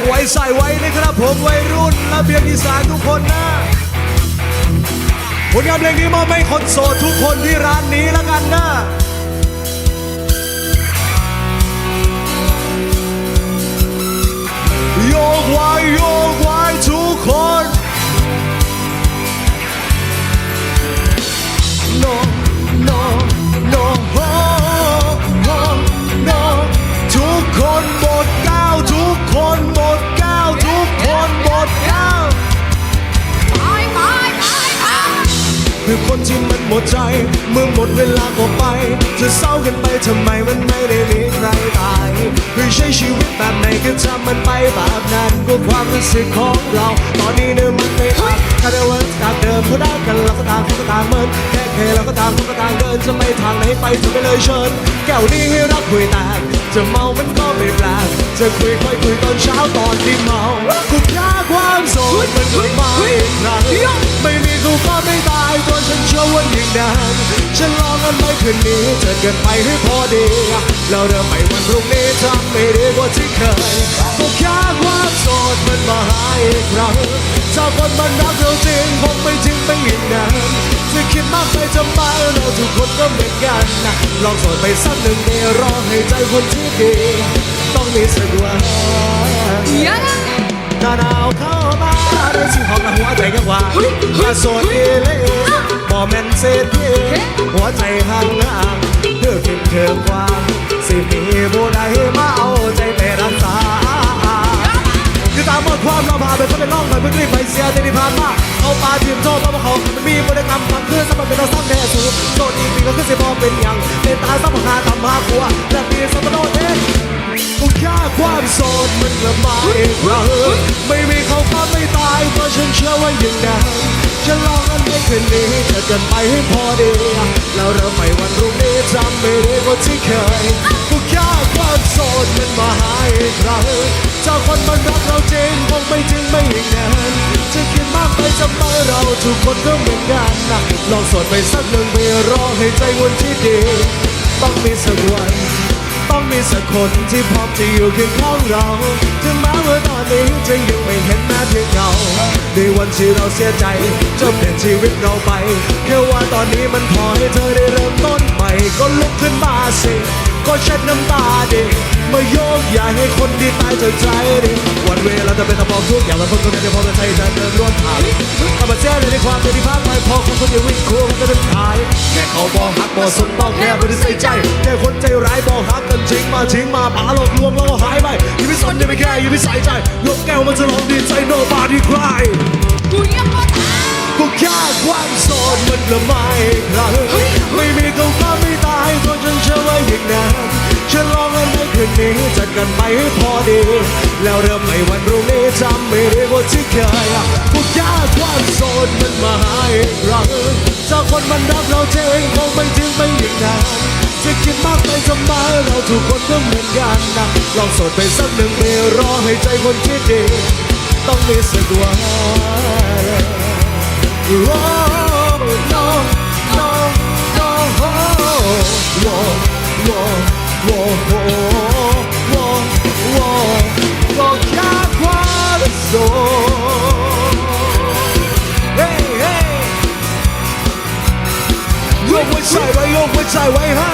กไว้ใส่ไว้นะครับผมวัยรุ่นและเบียงอีสานทุกคนนะผลงานเพลงนี้มอบให้คนโสดทุกคนที่ร้านนี้แล้วกันนะโยกไว้โยกไว้ทุกคน no no no no no ทุกคนหมดก้าวทุกคน เพื่อคนที่มันหมดใจ เมื่อหมดเวลาก็ไป จะเศร้ากันไปทำไมมันไม่ได้มีใครตายหรือใช้ชีวิตแบบไหนก็ทำมันไปแบบนั้นก็ความรู้สึกของเรา ตอนนี้เนี่ยมันไม่ทันถ้าเดินวันจากเดิมก็ได้กันเราก็ต่างคนก็ต่างเหมินแค่เคเราก็ต่างคนก็ต่างเดินจะไม่ทางไหนไปจะไปเลยเชิญแก้วนี้ให้รักคุยแตกจะเมามันก็ไม่แปลกจะคุยค่อยคุยตอนเช้าตอนที่เมาคุกยาความ โสดมันก็มาอีกครั้งไม่มีกูก็ไม่ตายตัวฉันเชื่อว่ายิ่งนานฉันลองกันไหมคืนนี้เจอกันไปให้พอดีแล้วเริ่มไปวันพรุ่งนี้ทำไม่ดีกว่าที่เคยคุกยาความโสดมันมาหาอีกครั้งถ้าคนมันรักเราจริงคงไม่จริงเป็นอย่างนั้นจะคิดมากไปทำไมเราทุกคนก็เหมือนกันนะลองโสดไปสักหนึ่งเดียวรอให้ใจคนที่ดีต้องมีสักวันยังไง หน้าหนาวเข้ามาได้สิหอมและหัวใจกันว่ามาโสดเอเล่บอแมนเศษเพหัวใจห่างห่างเพื่อเพียงเธอกว่า สิมีผู้ใดมาเอาใจไปรักษาคือตามหมดความเราพาไปเขาไปล่องไปเพื่อรีบไปเสียในที่ผ่านมาเอาปลาทีมโชว์เพราะว่าเขามันมีบริกรรมทำเพื่อสมัครเป็นเราสร้างแน่สูงโจทย์อีกปีก็คือสิบอเป็นอย่างเป็นตาสัมผัสทำมาขัวและปีสมโนเองกูแค่ความโสดมันกลับมาอีกครั้งเขา เชื่อว่าอย่างนั้นฉันลองกันในคืนนี้เจอกันไปให้พอดีแล้วเริ่มใหม่วันรุ่งนี้จำไม่ได้ว่าที่เคยกูแค่ความโสดมันมาหาอีกครั้งจากคนมันรักเราจริงคงไม่จริงไม่อย่างนั้นจะคิดมากไปทำไมเราทุกคนก็เหมือนกันนะลองสดไปสักหนึ่งไปรอให้ใจวนที่ดีต้องมีสักวัน ต้องมีสักคนที่พร้อมจะอยู่เคียงข้างเรา ถึงแม้ว่าตอนนี้จะยังไม่เห็นหน้าเพียงเงาในวันที่เราเสียใจจะเปลี่ยนชีวิตเราไปแค่ว่าตอนนี้มันพอให้เธอได้เริ่มต้นใหม่ก็ลุกขึ้นมาสิก็เช็ดน้ำตาดิมาโยกอย่าให้คนที่ตายจากใจดิวันเวลาจะเป็นตะบอกทุกอย่างแล้วคนคนนั้จะพอจะใจจะเดินร่วมทางถ้ามาเจ้ในความเป็นที่พักไม่พอคนคนเดียววิ่งคู่มันก็จะขายแค่เขาบอกหักบอกสนบอกแค่ไม่ได้ใส่ใจแค่คนใจร้ายบอกหัก กันจริงมาทิ้งมาป่าหลอกลวงแล้วก็หายไปอย่าไปสนอย่าไปแค่อย่าไปใส่ใจยกแก้วมันจะลองดีใจ nobody cry กูยังไม่ตายก็แค่ความโสดมันละไม่ครั้งไม่มีเขาก็ไม่ตายเพราะฉันเชื่อว่าอย่างนั้นฉันลองกันในคืนนี้จัดกันไปให้พอดี แล้วเริ่มในวันพรุ่งนี้จำไม่ได้ว่าที่เคยก็แค่ความโสดมันมาหาอีกครั้งจากคนมันรักเราจริงคงไม่ถึงไม่อย่างนั้น จะคิดมากไปทำไมเราทุกคนก็เหมือนกันนะลองสดไปสักหนึ่งเพลงรอให้ใจคนคิดดี ต้องมีสักวันโอ้โอ้โอ้โอ้โอ้โอ้โอ้อยากกว่ความโศกเฮ้เฮ้ยกหัวใจไว้ยกหัวใจไว้ฮะ